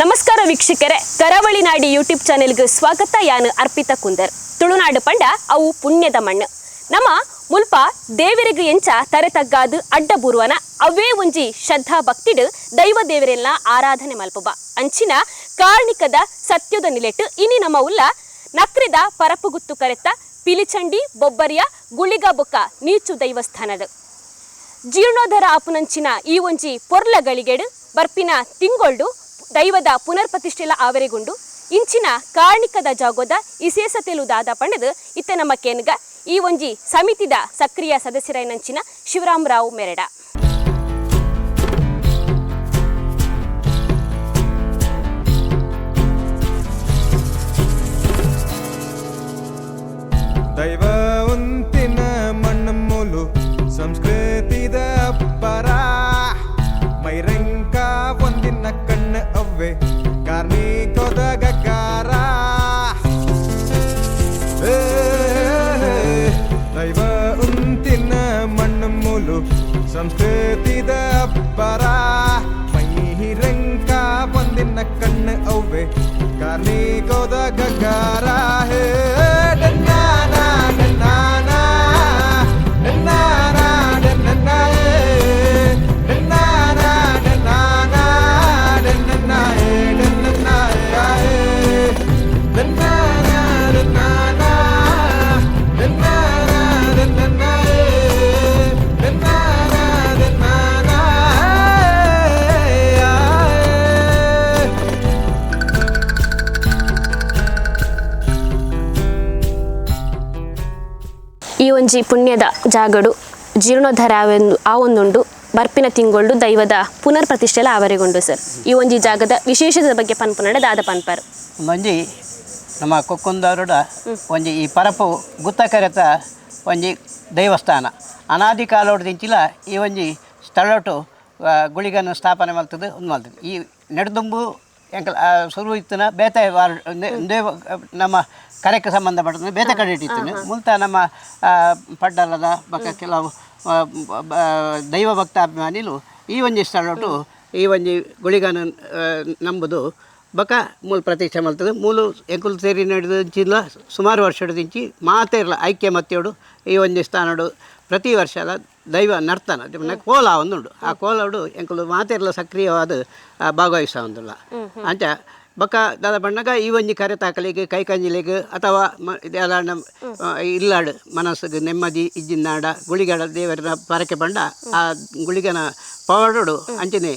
ನಮಸ್ಕಾರ ವೀಕ್ಷಕರೇ, ಕರಾವಳಿ ನಾಡಿ ಯೂಟ್ಯೂಬ್ ಚಾನೆಲ್ಗೆ ಸ್ವಾಗತ. ಯಾನು ಅರ್ಪಿತ ಕುಂದರ್. ತುಳುನಾಡು ಪಂಡ, ಅವು ಪುಣ್ಯದ ಮಣ್ಣು. ನಮ್ಮ ಮುಲ್ಪ ದೇವರಿಗೆ ಎಂಚ ತರೆತಗ್ಗಾದು ಅಡ್ಡ ಬುರುವನ, ಅವೇ ಒಂಜಿ ಶ್ರದ್ಧಾ ಭಕ್ತಿಡು ದೈವ ದೇವರೆಲ್ಲ ಆರಾಧನೆ ಮಲ್ಪುಬ ಅಂಚಿನ ಕಾರ್ಣಿಕದ ಸತ್ಯದ ನಿಲೆಟ್ಟು ಇನಿ ನಮ್ಮ ಉಲ್ಲ ನಕ್ರಿದ ಪರಪುಗುತ್ತು ಕರೆತ ಪಿಲಿಚಂಡಿ, ಬೊಬ್ಬರಿಯ, ಗುಳಿಗ ಬೊಕ್ಕ ನೀಚು ದೈವಸ್ಥಾನದ ಜೀರ್ಣೋಧರ ಆಪುನಂಚಿನ ಈ ಒಂಜಿ ಪೊರ್ಲ ಗಳಿಗೆಡು ಬರ್ಪಿನ ತಿಂಗೊಳ್ಡು ದೈವದ ಪುನರ್ ಪ್ರತಿಷ್ಠೆಲ ಆವರೆಗೊಂಡು ಇಂಚಿನ ಕಾರ್ಣಿಕದ ಜಾಗೋದ ಇಸೇಸತೆಲು ದಾದ ಪಂಡದು ಇತ್ತ ನಮ್ಮ ಕೇನ್ಗ ಈ ಒಂಜಿ ಸಮಿತಿದ ಸಕ್ರಿಯ ಸದಸ್ಯರೈನಂಚಿನ ಶಿವರಾಮರಾವ್ ಮೆರಡ. ಸಂಸ್ಕೃತಿದ ಪರ ಈ ಒಂಜಿ ಪುಣ್ಯದ ಜಾಗಡು ಜೀರ್ಣೋದ್ಧಾರ ಆವೆಂದು ಆ ಒಂದುಂಡು ಬರ್ಪಿನ ತಿಂಗೊಳ್ಳು ದೈವದ ಪುನರ್ ಪ್ರತಿಷ್ಠೆಲ ಆವರೆಗೊಂಡು ಸರ್. ಈ ಒಂಜಿ ಜಾಗದ ವಿಶೇಷದ ಬಗ್ಗೆ ಪನ್ಪುನಡೆ ದಾದ ಪನ್ಪರು. ಒಂಜಿ ನಮ್ಮ ಕೊಕ್ಕುಂದರುಡ ಒಂಜಿ ಈ ಪರಪು ಗುತ್ತಕರೆತ ಒಂಜಿ ದೇವಸ್ಥಾನ. ಅನಾದಿ ಕಾಲೋಡ್ದಿಂಚಿಲ ಈ ಒಂಜಿ ಸ್ಥಳಟು ಗುಳಿಗನ್ನು ಸ್ಥಾಪನೆ ಮಾಡ್ತದೆ ಒಂದು ಮಾಡ್ತದೆ ಈ ನೆಡ್ದುಂಬು ಎಂಕಲ್ ಶುರು ಇತ್ತಿನ ಬೇತೆ ವಾರ ನೆ- ದೇವ ನಮ್ಮ ಕರೆಕ್ಕೆ ಸಂಬಂಧಪಟ್ಟಂತೆ ಬೇತೆ ಕಡೆ ಇಟ್ಟಿತ್ತು ಮುಂತ ನಮ್ಮ ಪಡ್ಡಲದ ಬಕ್ಕ ಕೆಲವು ದೈವ ಭಕ್ತಾಭಿಮಾನಿಲು ಈ ಒಂಜಿ ಸ್ಥಳಟು ಈ ಒಂಜಿ ಗುಳಿಗನ ನಂಬುದು ಬಕ ಮೂಲ ಪ್ರತಿಷ್ಠೆ ಮಾಡ್ತದೆ. ಮೂಲು ಎಂಕುಲು ಸೇರಿ ನಡೆದಿಂಚಿಲ್ಲ ಸುಮಾರು ವರ್ಷದಿಂಚಿ ಮಾತೇರ್ಲ ಐಕ್ಯ ಮತ್ತೆಯೋಡು ಈ ಒಂದು ಸ್ಥಾನಡು ಪ್ರತಿ ವರ್ಷದ ದೈವ ನರ್ತನ. ಕೋಲ ಒಂದುಂಡು ಆ ಕೋಲಡು ಎಂಕುಲು ಮಾತೆರ್ಲ ಸಕ್ರಿಯವಾದ ಭಾಗವಹಿಸ ಒಂದುಲ್ಲ ಅಂಚ ಬಕ್ಕ ದಾದ ಬಣ್ಣಗ ಈ ಒಂಜಿ ಕರೆ ತಾಕಲಿಗೆ ಕೈ ಕಂಜಿಲಿಗೆ ಅಥವಾ ಮ ಇದೆಲ್ಲ ಇಲ್ಲಾಡು ಮನಸ್ಸಿಗೆ ನೆಮ್ಮದಿ ಇಜ್ಜಿನಾಡ ಗುಳಿಗಡ ದೇವರ ಪರಕೆ ಬಂಡ ಆ ಗುಳಿಗನ ಪವಾಡೋಡು ಅಂಚನೆ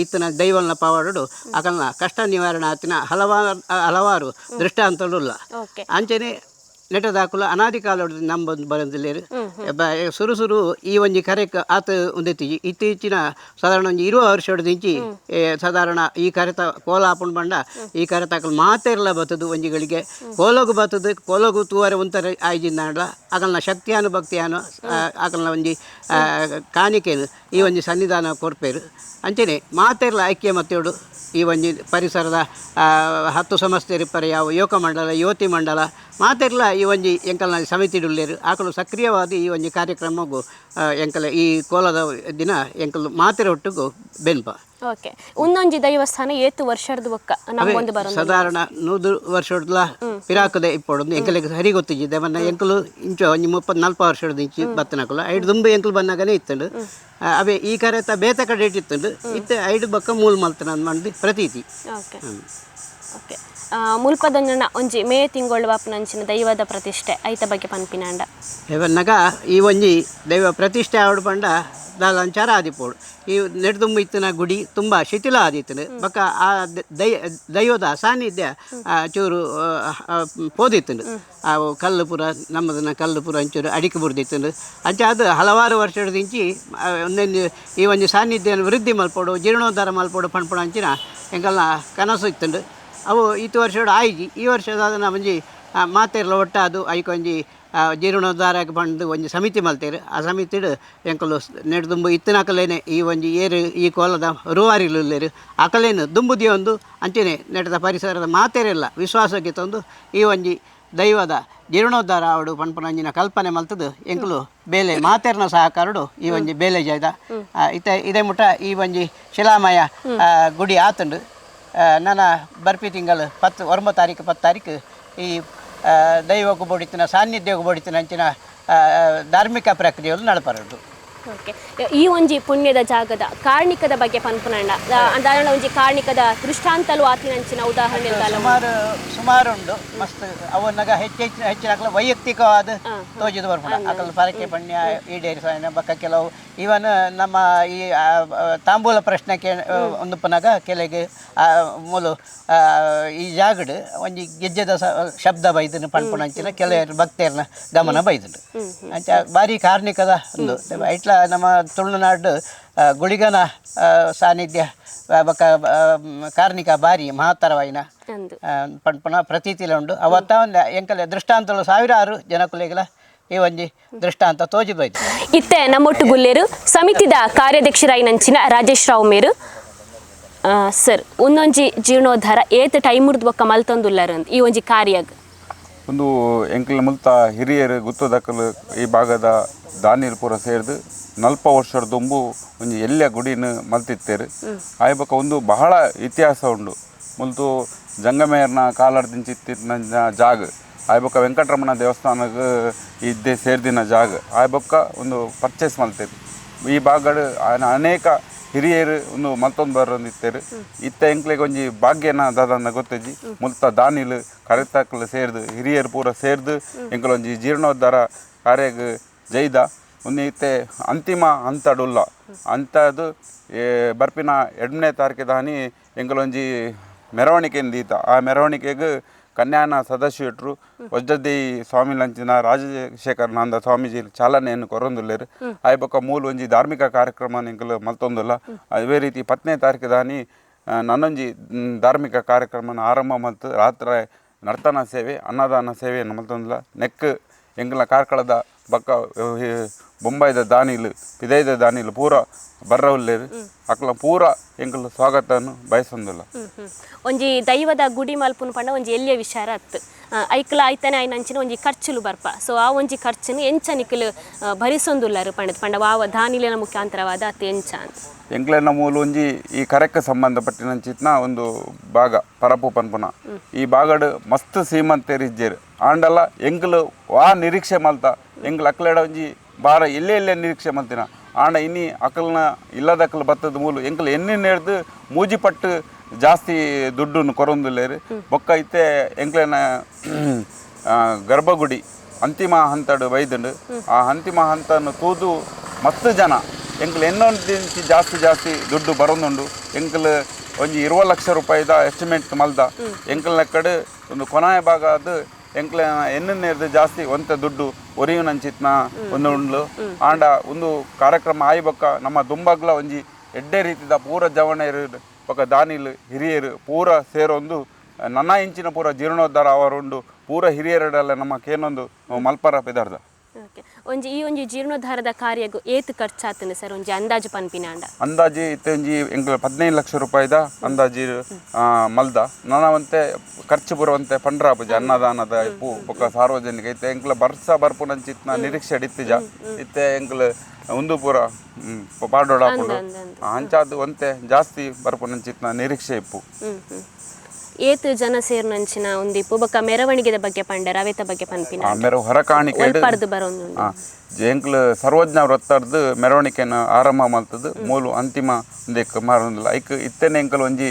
ಈತನ ದೈವನ ಪವಾಡೋಡು ಅಕಲ್ನ ಕಷ್ಟ ನಿವಾರಣೆ ಆತಿನ ಹಲವಾರು ಹಲವಾರು ದೃಷ್ಟಾಂತಳುಲ್ಲ ಇಲ್ಲ ಅಂಚನೆ ನೆಟದಾಕುಲ ಅನಾದಿ ಕಾಲದ ನಮ್ಮ ಬರಂದಿಲ್ಲೇರು ಸುರು ಸುರು ಈ ಒಂಜಿ ಕರೆಕ್ ಆತ ಒಂದೆತ್ತಿ ಇತ್ತೀಚಿನ ಸಾಧಾರಣ ಒಂಜಿ ಇರುವ ವರ್ಷ ಹೊಡೆದಿಂಚಿ ಸಾಧಾರಣ ಈ ಕರೆತ ಕೋಲ ಹಾಪುಂಡು ಬಂಡ ಈ ಕರೆತಾಕಲ್ ಮಾತೆರ್ಲ ಬತ್ತದು ಒಂಜಿಗಳಿಗೆ. ಕೋಲಗು ಬತ್ತದು ಕೋಲಗು ತೂವರೆ ಒಂಥರ ಆಯ್ದಿಂದ ಅಕಲ್ನ ಶಕ್ತಿಯಾನು ಭಕ್ತಿಯಾನು ಅಕಲ್ನ ಒಂಜಿ ಕಾಣಿಕೆನು. ಈ ಒಂಜಿ ಸನ್ನಿಧಾನ ಕೊರ್ಪೇರು ಅಂಚನೆ ಮಾತೆರ್ಲ ಐಕ್ಯ ಮತ್ತೆಡು ಈ ಒಂಜಿ ಪರಿಸರದ ಹತ್ತು ಸಮಸ್ಯೆ ಪರ ಯಾವ ಯೋಗ ಮಂಡಲ ಯುವತಿ ಮಂಡಲ, ಮಾತೆರ್ಲ ಈ ಒಂಜಿ ಎಂಕಲ್ನ ಸಮಿತಿಡುಳ್ಳೇರು ಆಕಳು ಸಕ್ರಿಯವಾದ ಈ ಒಂಜಿ ಕಾರ್ಯಕ್ರಮಗೂ ಎಂಕಲ ಈ ಕೋಲದ ದಿನ ಎಂಕಲು ಮಾತೆರ ಒಟ್ಟಿಗೂ ಬೆನ್ಪ. ಓಕೆ. ಒಂದೊಂಜಿ ದೈವಸ್ಥಾನ ಏತು ವರ್ಷದ ಒಕ್ಕ ನಮ್ಗೊಂದು ಬರೋ ಸಾಧಾರಣ ನೂರು ವರ್ಷಡ್ಲ ಪಿರಾಕದೆ ಇಪ್ಪೊಡು ಎಂಕಲಿಗೆ ಸರಿ ಗೊತ್ತಿದ್ದೆ ಮನ್ನ ಎಂಕಲು ಇಂಚು ಒಂಜಿ ಮುಪ್ಪತ್ತು ನಲ್ಪ ವರ್ಷದ ಇಂಚಿ ಬತ್ತನಕಲು ಐದು ದುಂಬು ಎಂಕಲು ಬಂದಾಗನೇ ಇತ್ತುಂಡು. ಅವೆ ಈ ಕರೆತ ಬೇತ ಕಡೆ ಇತ್ತುಂಡು ಇತ್ತೆ ಐದು ಬಕ್ಕ ಮೂಲ ಮಲ್ತನ ಮಂದಿ ಪ್ರತೀತಿ. ಓಕೆ. ಓಕೆ. ಮುಲ್ಪದೊಂಜನ ಒಂಜಿ ಮೇ ತಿಂಗಳು ವಾಪನಂಚಿನ ದೈವದ ಪ್ರತಿಷ್ಠೆ ಐತ ಬಗ್ಗೆ ಪನ್ಪಿನಾಂಡ. ಇವನ್ನಗ ಈ ಒಂಜಿ ದೈವ ಪ್ರತಿಷ್ಠೆ ಆವಡ್ ಪಂಡ ದಾಲಂಚಾರ ಆದಿಪೋಡು. ಈ ನೆಡ್ದುಂಬು ಇತ್ತಿನ ಗುಡಿ ತುಂಬ ಶಿಥಿಲ ಆದಿತ್ತನು. ಬಕ್ಕ ಆ ದೈ ದೈವದ ಸಾನ್ನಿಧ್ಯ ಆ, ಚೂರು ಪೋದಿತ್ತನು. ಆ ಕಲ್ಲುಪುರ ನಮ್ಮದನ್ನ ಕಲ್ಲುಪುರ ಒಂಚೂರು ಅಡಿಕೆ ಬುರ್ದಿತ್ತನು. ಅಂಚ ಅದು ಹಲವಾರು ವರ್ಷದಿಂಚಿ ಒಂದೊಂದು ಈ ಒಂದು ಸಾನ್ನಿಧ್ಯ ವೃದ್ಧಿ ಮಲ್ಪೋಡು ಜೀರ್ಣೋದ್ಧಾರ ಮಲ್ಪೋಡು ಪಣ್ಪುಣ ಅಂಚಿನ ಎಂಕಲ್ನ ಕನಸು ಇತ್ತಂಡು. ಅವು ಇತ್ತು ವರ್ಷದ ಆಯ್ಜಿ ಈ ವರ್ಷದ ಅದನ್ನ ಒಂಜಿ ಮಾತೆರ್ಲ ಒಟ್ಟಾದು ಐಕೊಂಜಿ ಜೀರ್ಣೋದ್ಧಾರ ಜೀರ್ಣೋದ್ಧಾರಕ್ಕೆ ಬಂದು ಒಂಜಿ ಸಮಿತಿ ಮಲ್ತೇರು. ಆ ಸಮಿತಿಡು ಎಂಕಲು ನೆಡ್ದುಂಬು ಇತ್ತಿನಕಲೇನೆ ಈ ಒಂಜಿ ಏರು ಈ ಕೋಲದ ರೂವಾರಿಲುಲ್ಲೇರು. ಅಕಲೇನು ದುಂಬುದಿ ಒಂದು ಅಂಚನೆ ನೆಟ್ಟದ ಪರಿಸರದ ಮಾತೆರೆಲ್ಲ ವಿಶ್ವಾಸಕ್ಕೆ ತಂದು ಈ ಒಂಜಿ ದೈವದ ಜೀರ್ಣೋದ್ಧಾರ ಆವಡು ಪನ್ಪುನಂಜಿನ ಕಲ್ಪನೆ ಮಲ್ತದು. ಎಂಕುಲು ಬೇಲೆ ಮಾತೆರ್ನ ಸಹಕಾರಡು ಈ ಒಂಜಿ ಬೇಲೆ ಜಾಯ್ದ. ಇತ ಇದೇ ಮುಟ್ಟ ಈ ಒಂಜಿ ಶಿಲಾಮಯ ಗುಡಿ ಆತುಂಡು. ನನ್ನ ಬರ್ಪಿ ತಿಂಗಳು ಪತ್ತು ಒಂಬತ್ತು ತಾರೀಕು, ಪತ್ತು ತಾರೀಕು ಈ ದೈವಕ್ಕೆ ಬೋಡಿತಿನ ಸಾನ್ನಿಧ್ಯಕ್ಕೆ ಬೋಡಿತಿನ ಅಂಚಿನ ಧಾರ್ಮಿಕ ಪ್ರಕ್ರಿಯೆಗಳು ನಡಪರದು ಓಕೆ ಈ ಒಂಜಿ ಪುಣ್ಯದ ಜಾಗದ ಕಾರ್ಣಿಕದ ಬಗ್ಗೆ ಪನ್ಪುನಂಡ ಅಂದಾಣ ಒಂಜಿ ಕಾರ್ಣಿಕದ ದೃಷ್ಟಾಂತಲು ಆತಿನಂಚಿನ ಉದಾಹರಣೆ ಸುಮಾರು ಸುಮಾರು ಉಂಡು ಮಸ್ತ್ ಅವನ್ನಾಗ ಹೆಚ್ಚು ಹೆಚ್ಚಿನ ಹೆಚ್ಚಿನ ಅಕಲ ವೈಯಕ್ತಿಕವಾದ ತೋಜಿದು ಬರ್ಪುಂಡ ಅಕಲ್ ಪರಕೆ ಪಣ್ಯ ಈಡೇರಿ ಸಾಯಿನ ಬಕ್ಕ ಕೆಲವು. ಇವನ್ ನಮ್ಮ ಈ ತಾಂಬೂಲ ಪ್ರಶ್ನೆಗೆ ಒಂದು ಪುನಗ ಕೆಲಗೆ ಮೂಲು ಈ ಜಾಗಡ್ ಒಂಜಿ ಗೆಜ್ಜೆದ ಶಬ್ದ ಬೈದನು ಪಣ್ಪುಣಂಚಿನ ಕೆಲ ಭಕ್ತರನ್ನ ಗಮನ ಬೈದನು. ಅಂಚ ಬಾರಿ ಕಾರ್ಣಿಕದ ಒಂದು. ಇಟ್ಲ ನಮ್ಮ ತುಳುನಾಡು ಗುಳಿಗನ ಸಾನ್ನಿಧ್ಯ ಮ್, ಕಾರ್ಣಿಕ ಬಾರಿ ಮಹತ್ತರವಾಯಿನ ಆ, ಪಂಪುನ ಪ್ರತೀತಿಲ ಉಂಡು ಅವತ್ತ ಒಂದು ಎಂಕಲೆ ದೃಷ್ಟಾಂತಲು ಸಾವಿರಾರು ಜನಕುಲೆಗಳ ಈ ಒಂಜಿ ದೃಷ್ಟಾಂತ ತೋಜಿಬೋಯ್ತು ಇತ್ತೆ ನಮ್ಮೊಟ್ಟು ಗುಲ್ಲೇರು ಸಮಿತಿದ ಕಾರ್ಯಾಧ್ಯಕ್ಷರಾಯಿನಂಚಿನ ರಾಜೇಶ್ ರಾವ್ ಮೇರು. ಆ, ಸರ್ ಒಂದೊಂಜಿ ಜೀರ್ಣೋದ್ಧಾರ ಏತ್ ಟೈಮುರ್ದು ಬೊಕ್ಕ ಮಲ್ತೊಂದುಲ್ಲಾರ ಅಂತ ಈ ಒಂಜಿ ಕಾರ್ಯಾಗ? ಒಂದು ಎಂಕಲ್ ಮುಲ್ತ ಹಿರಿಯರು ಗುತ್ತದಕ್ಕಲು ಈ ಭಾಗದ ದಾನಿಲ್ ಪೂರ ಸೇರಿದು ನಲ್ಪ ವರ್ಷದ ದುಂಬು ಒಂಜಿ ಎಲ್ಯ ಗುಡಿನ ಮಲ್ತಿತ್ತೇರು. ಆಯ್ಬಕ ಒಂದು ಬಹಳ ಇತಿಹಾಸ ಉಂಡು. ಮುಲ್ತು ಜಂಗಮೇರ್ನ ಕಾಲಾಡ್ದಿಂಚಿತ್ತಿನ ಜಾಗ. ಜಾಗ್ ವೆಂಕಟರಮಣ ದೇವಸ್ಥಾನಕ್ಕೆ ಇದ್ದೆ ಸೇರ್ದಿನ ಜಾಗ. ಆಯ್ ಬೊಕ್ಕ ಒಂದು ಪರ್ಚೇಸ್ ಮಲ್ತೇರು. ಈ ಭಾಗಡ್ ಅನೇಕ ಹಿರಿಯರು ಒಂದು ಮತ್ತೊಂದು ಬರೋದಿತ್ತೇರು. ಇತ್ತ ಎಂಕ್ಲೆಗೆ ಒಂಜಿ ಭಾಗ್ಯನ ದಾದಂದ ಗೊತ್ತೇಜಿ. ಮುಲ್ತ ದಾನಿಲು ಕರೆತಕ್ಕಲು ಸೇರ್ದು ಹಿರಿಯರು ಪೂರ ಸೇರ್ದು ಎಂಕ್ಲೊಂಜಿ ಜೀರ್ಣೋದ್ಧಾರ ಕಾರ್ಯಗ ಜೈದ. ಒಂದು ಇತ್ತೆ ಅಂತಿಮ ಅಂತಡುಲ್ಲ. ಅಂಥದ್ದು ಬರ್ಪಿನ ಎರಡನೇ ತಾರೀಕು ದಾನಿ ಎಂಗಲೊಂಜಿ ಮೆರವಣಿಗೆ ದೀತ ಆ ಮೆರವಣಿಗೆಗೆ ಕನ್ಯಾನ ಸದಸ್ಯರು ವಜ್ರದಿ ಸ್ವಾಮಿ ಲಂಚಿನ ರಾಜಶೇಖರ್ ನಂದ ಸ್ವಾಮೀಜಿ ಚಾಲನೆಯನ್ನು ಕೊರೊಂದುಲ್ಲೇರು. ಆಯ್ ಬೊಕ್ಕ ಮೂಲ ಒಂಜಿ ಧಾರ್ಮಿಕ ಕಾರ್ಯಕ್ರಮ ನಿಂಕಲು ಮಲ್ತೊಂದುಲ್ಲ. ಅದೇ ರೀತಿ ಪತ್ತನೇ ತಾರೀಕು ದಾನಿ ನನ್ನೊಂಜಿ ಧಾರ್ಮಿಕ ಕಾರ್ಯಕ್ರಮನ ಆರಂಭ ಮತ್ತು ರಾತ್ರಿ ನರ್ತನ ಸೇವೆ, ಅನ್ನದಾನ ಸೇವೆಯನ್ನು ಮಲ್ತೊಂದಿಲ್ಲ. ನೆಕ್ ಎಂಗ್ಲ ಕಾರ್ಕಳದ ಬಕ್ಕ ಈ ಬೊಂಬೈದ ದಾನಿಲು ಪಿದೈದ ದಾನಿಲು ಪೂರ ಬರ್ರವುಲ್ಲೇರು ಅಕ್ಲ ಪೂರ ಎಂಕಲು ಸ್ವಾಗತವನ್ನು ಬಯಸೊಂದಿಲ್ಲ. ಒಂಜಿ ದೈವದ ಗುಡಿ ಮಲ್ಪುನ ಪಂಡ ಒಂಜಿ ಎಲ್ಲಿಯ ವಿಚಾರ ಅತ್ ಐಕ್ಲ ಐತನೆ ಆಯ್ನಂಚಿನ ಒಂಜಿ ಖರ್ಚುಲು ಬರ್ಪ. ಸೊ ಆ ಒಂಜಿ ಖರ್ಚುನು ಎಂಚ ನಿಕ್ಲು ಭರಿಸೊಂದುಲ್ಲರು ಭರಿಸೊಂದುಲ್ಲಾರು ಪಂಡದ ಪಂಡ ವಾವ ದಾನಿಲಿನ ಮುಖಾಂತರವಾದ ಅತ್ತು ಎಂಚ ಅಂತ ಎಂಕ್ಲೆನ ಮೂಲ ಒಂಜಿ ಈ ಕರೆಕ್ಕೆ ಸಂಬಂಧಪಟ್ಟಿನಂಚಿತ್ನ ಒಂದು ಭಾಗ ಪರಪು ಪನ್ಪುನ ಈ ಬಾಗಡ್ ಮಸ್ತ್ ಸೀಮಂತೇರಿಜ್ಜೇರು. ಆಂಡಲ ಎಂಕ್ಲು ವಾ ನಿರೀಕ್ಷೆ ಮಲ್ತ. ಎಂಕ್ಲ ಅಕ್ಲೆಡ ಒಂಜಿ ಬಾರ ಎಲ್ಲೆ ಎಲ್ಲೆ ನಿರೀಕ್ಷೆ ಮಂತಿನ ಆಂಡ ಇನ್ನಿ ಅಕಲ್ನ ಇಲ್ಲದಕ್ಕಲು ಬತ್ತದ ಮೂಲ ಎಂಕಲ್ ಎನ್ನಿನ ಹಿಡ್ದು ಮೂಜಿಪಟ್ಟು ಜಾಸ್ತಿ ದುಡ್ಡನ್ನು ರೀ. ಬೊಕ್ಕ ಇತ್ತೆ ಎಂಕ್ಲೇನ ಗರ್ಭಗುಡಿ ಅಂತಿಮ ಹಂತಡು ವೈದ್ಯಂಡು. ಆ ಅಂತಿಮ ಹಂತನ್ನು ತೂದು ಮಸ್ತ್ ಜನ. ಎಂಕಲ್ ಎನ್ನೊಂದು ಜಾಸ್ತಿ ಜಾಸ್ತಿ ದುಡ್ಡು ಬರೋದುಂಡು. ಎಂಕಲ್ ಒಂಜಿ ಇರುವ ಲಕ್ಷ ರೂಪಾಯಿದ ಎಸ್ಟಿಮೇಟ್ ಮಲ್ದ. ಎಂಕಲ್ನ ಕಡೆ ಒಂದು ಕೊನಾಯ ಭಾಗ ಅದು ಎಂಕ್ಲ ಎನ್ನನ್ನೇರ್ದು ಜಾಸ್ತಿ ಒಂತ ದುಡ್ಡು ಒರಿಯುನಂಚಿತ್ನ ಒಂದು ಉಂಡ್ಲು ಆಂಡ ಒಂದು ಕಾರ್ಯಕ್ರಮ ಆಯ್ಬೊಕ್ಕ ನಮ್ಮ ದುಂಬಗ್ಲ ಒಂಜಿ ಎಡ್ಡೆ ರೀತಿದ ಪೂರ ಜವಣರು ಬೊಕ್ಕ ದಾನಿಲು ಹಿರಿಯರು ಪೂರ ಸೇರೊಂದು ನನ್ನ ಇಂಚಿನ ಪೂರ ಜೀರ್ಣೋದ್ಧಾರ ಅವರುಂಡು ಪೂರ ಹಿರಿಯರಡೆಲ್ಲ ನಮ್ಮ ಕೇನೊಂದು ಮಲ್ಪರ ಪೆದಾರ್ದ. ಓಕೆ. ಒಂಜಿ ಈ ಒಂಜಿ ಜೀರ್ಣೋದ್ಧಾರದ ಕಾರ್ಯಗ್ ಏತ್ ಖರ್ಚಾತನ ಸರ್ ಒಂಜಿ ಅಂದಾಜು ಪನ್ಪಿನಾಂಡ ಅಂದಾಜಿ ಇತ್ತೊಂಜಿ ಎಂಕ್ಲ ಹದಿನೈದು ಲಕ್ಷ ರೂಪಾಯಿದ ಅಂದಾಜಿ ಮಲ್ದ. ನನವಂತೆ ಖರ್ಚು ಬರುವಂತೆ ಪಂಡ್ರಾಪುಜ ಅನ್ನದಾನದ ಇಪ್ಪು ಬೊಕ್ಕ ಸಾರ್ವಜನಿಕ. ಇತ್ತೆ ಎಂಕ್ಲ ಬರ್ಸ ಬರ್ಪುನಂಚಿತ್ನ ನಿರೀಕ್ಷೆ ಇತ್ತಿಜ ಇತ್ತೆ ಎಂಕ್ಲ ಉಂದುಪುರ ಪೂರ ಅಂಚಾದ ಒಂತೆ ಜಾಸ್ತಿ ಬರ್ಪುನಂಚಿತ್ನ ನಿರೀಕ್ಷೆ ಇಪ್ಪು. ಏತ್ ಜನ ಸೇರ್ನಂಚಿನ ಒಂದಿ ಬೊಕ ಮೆರವಣಿಗೆದ ಬಗ್ಗೆ ಪಂಡ ರವೇತ ಬಗ್ಗೆ ಪನ್ಪಿನ ಆಮೇಲೆ ಹೊರಕಾಣಿಕೆ ಪಡೆದು ಬರೋದು ಸರ್ವಜ್ಞ ವೃತ್ತದ ಮೆರವಣಿಗೆನ ಆರಂಭ ಮಾಡ್ತದ್ದು ಮೂಲು ಅಂತಿಮ ಒಂದೇಕ್ ಮಾರಲ್ಲ ಐಕ್ ಇತ್ತೇನೆ ಎಂಕಲ್ ಒಂಜಿ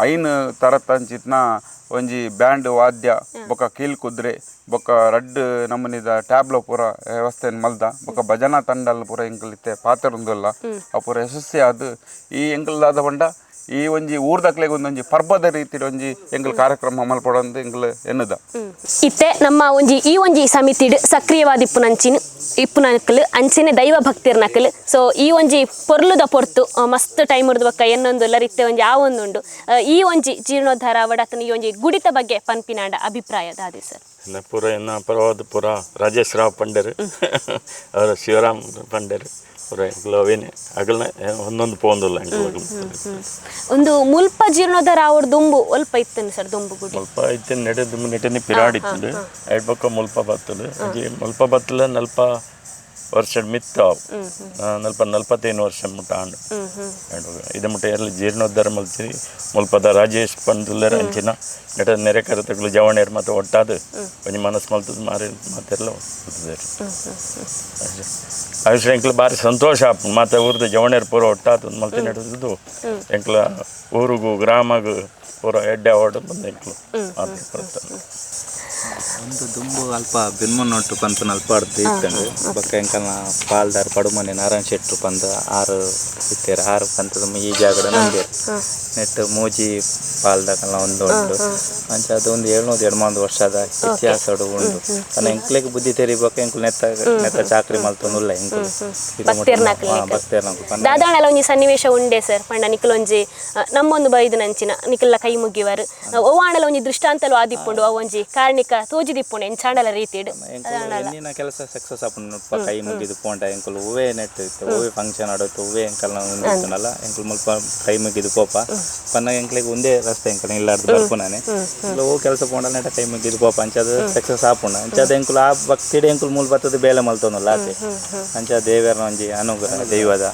ಐನ್ ತರತಂಚಿತ್ನ ಒಂಜಿ ಬ್ಯಾಂಡ್ ವಾದ್ಯ ಬೊಕ ಕೀಲ್ ಕುದ್ರೆ ಬೊಕ ರಡ್ಡ್ ನಮ್ಮನಿದ ಟ್ಯಾಬ್ಲ ಪೂರ ವ್ಯವಸ್ಥೆನ್ ಮಲ್ದ. ಬೊಕ್ಕ ಭಜನಾ ತಂಡಲ್ ಪೂರ ಎಂಕಲ್ ಇತ್ತೆ ಪಾತ್ರ ಉಂದಲ್ಲ ಅವು ಪೂರ ಯಶಸ್ವಿ ಆದ್ ಈ ಎಂಕಲ್ ದಾದ ಪಂಡ ಈ ಒಂಜಿ ಊರ್ದಕ್ಲೆಗ್ ಒಂದೊಂಜಿ ಪರ್ಬದ ರೀತಿಡ್ ಒಂಜಿ ಎಂಕಲ್ ಕಾರ್ಯಕ್ರಮ ಮಲ್ಪಡೊಂದು ಎಂಕಲ್ ಎನ್ನದ. ಇತ್ತೆ ನಮ್ಮ ಒಂಜಿ ಈ ಒಂಜಿ ಸಮಿತಿಡ್ ಸಕ್ರಿಯವಾದ ಇಪ್ಪುನಂಚಿನ ಇಪ್ಪುನಕಲ್ ಅಂಚಿನ ದೈವ ಭಕ್ತಿರ್ನಕಲ್ ಸೊ ಈ ಒಂಜಿ ಪೊರ್ಲುದ ಪೊರ್ತು ಆ, ಮಸ್ತ್ ಟೈಮ್ ಉರ್ದು ಬಕ್ಕ ಎನ್ನೊಂದು ಇಲ್ಲ ಇತ್ತೆ ಒಂಜಿ ಆ ಒಂದುಂಡು. ಆ, ಈ ಒಂಜಿ ಜೀರ್ಣೋದ್ಧಾರ ಅವಡತನ ಈ ಒಂಜಿ ಗುಡಿತ ಬಗ್ಗೆ ಪನ್ಪಿನಾಂಡ ಅಭಿಪ್ರಾಯ ದಾದಿ ಸರ್. ನ ಪೂರ ಇನ್ನು ಪರವಾದ ಪೂರ ರಾಜೇಶ್ ರಾವ್ ಪಂಡರ್ ಅವರ ಶಿವರಾಮ್ ಪಂಡೆರ್ ಪೂರ ಅವೇನೆ ಅಗಲ್ನ ಒಂದೊಂದು ಪೋಂದಲ್ಲ ಒಂದು ಮುಲ್ಪ ಜೀರ್ಣೋದ್ಧಾರ ಅವ್ರ ದುಂಬು ಒಲ್ಪ ಇತ್ತನು ಸರ್ ದುಂಬು ಗುಡಿ? ಮುಲ್ಪ ನೆಡೆ ದುಂಬು ನೆಟನೆ ಪಿರಾಡಿತ್ತಂಡು ಎರಡು ಪಕ್ಕ ಮುಲ್ಪ ಬತ್ತಲು ಅಜಿ ಮುಲ್ಪ ಬತ್ತಲ ನಲ್ಪ ವರ್ಷ ಮಿತ್ತ ನಲ್ಪ ನಲ್ಪತ್ತೈದು ವರ್ಷ ಮುಟ್ಟ ಆಂಡು ಇದು ಮುಟ್ಟ ಎಲ್ಲ ಜೀರ್ಣೋದ್ಧಾರ ಮಲ್ತಿರಿ ಮುಲ್ಪದ ರಾಜೇಶ್ ಪಂದುಲ್ಲರ ಅಂಚಿನ ನೆಟ ನೆರೆ ಕರೆತಗಳು ಜವಣೇರು ಮತ್ತು ಒಟ್ಟಾದ ಒಂಜಿ ಮನಸ್ಸು ಮಲ್ತದ ಮಾರಿ ಮಾತೆಲ್ಲ ಆಯುಷ್ ಎಂಕ್ಲ ಭಾರಿ ಸಂತೋಷ ಆಪ್. ಮತ್ತೆ ಊರ್ದ ಜವಣೇರು ಪೂರ ಒಟ್ಟಾದ ಮಲ್ತಿ ನಡೆದು ಎಂಕ್ಲ ಊರಿಗೂ, ಗ್ರಾಮಗೂ ಪೂರ ಎಡ್ಡೆ ಹೊಡೆದು ಬಂದು ಎಂಕ್ಲು. ಮಾತು ಬರ್ತಾನೆ ಒಂದು ದುಂಬು ಅಲ್ಪ ಬೆನ್ಮನ್ನೊಟ್ಟು ಪಂತ ಅಲ್ಪ ಅರ್ಧ ಇತ್ತಂಡು ಬೊಕ್ಕ ಎಂಕಲ್ನ ಪಾಲ್ದಾರ್ ಪಡುಮನೆ ನಾರಾಯಣ ಶೆಟ್ರು ಪಂದ ಆರು ಇತ್ತೇರು ಆರು ಪಂತದ ಈ ಜಾಗ ನಂದೇರು ನೆಟ್ಟು ಮೂಜಿ ಪಾಲ್ದಾಕಲ್ನ ಒಂದು ಉಂಟು. ಅಂಚ ಅದು ಒಂದು ಏಳ್ನೂರು ಎರಡು ಮೂರು ವರ್ಷದ ಇತಿಹಾಸ ಉಂಡು ಅನ್ನ ಎಂಕ್ಲೆಗ್ ಬುದ್ಧಿ ತೆರಿಬೇಕು ಎಂಕ್ಲು ನೆತ್ತ ನೆತ್ತ ಚಾಕ್ರಿ ಮಲ್ತೊಂದುಲ್ಲ ಎಂಕ್ಲು. ದಾದಾಣಲ ಒಂಜಿ ಸನ್ನಿವೇಶ ಉಂಡೆ ಸರ್. ಪಂಡ ನಿಕ್ಲೊಂಜಿ ಅ, ನಮ್ಮೊಂದು ಬೈದು ನಂಚಿನ. ನಿಕ್ಲ ಕೈ ಮುಗ್ಗಿವರು ಒವಾಣಲ ಒಂಜಿ ದೃಷ್ಟಾಂತಲು ಆದಿಪ್ಪುಂಡು. ಅವ ತೋಜಿದಿಪ್ಪುಂಡು ಎಂಚಾಂಡಲ ರೀತಿಡ್. ಎಂಕುಲು ಎನ್ನಿನ ಕೆಲಸ ಸಕ್ಸಸ್ ಆಪುಂಡು ಕೈ ಮುಗಿದು ಪೋಂಡ ಎಂಕುಲು ಹೂವೇ ನೆಟ್ಟು ಇತ್ತು ಹೂವೇ ಫಂಕ್ಷನ್ ಆಡೋತ್ತು ಹೂವೇ ಎಂಕಲ್ನ ಉಂದಿತ್ತನಲ್ಲ ಎಂಕುಲು ಮುಲ್ಪ ಕೈ ಮುಗಿದು ಪೋಪ. ಪನ್ನ ಎಂಕ್ಲಿಗೆ ಒಂದೇ ರಸ್ತೆ ಎಂಕಲ್ ಇಲ್ಲಾರ್ದು ಬರ್ಪುನಾನೆ ಇಲ್ಲ ಹೂ ಕೆಲಸ ಪೋಂಡ ನೆಟ ಕೈ ಮುಗಿದು ಪೋಪ ಅಂಚದ ಸಕ್ಸಸ್ ಆಪುಂಡ ಅಂಚಾದ ಎಂಕುಲು ಆ ಭಕ್ತಿಡೆ ಎಂಕುಲು ಮೂಲ ಬರ್ತದೆ ಬೇಲೆ ಮಲ್ತೋನಲ್ಲ ಆಚೆ ಅಂಚ ದೇವರ ಒಂಜಿ ಅನುಗ್ರಹ ದೈವದ.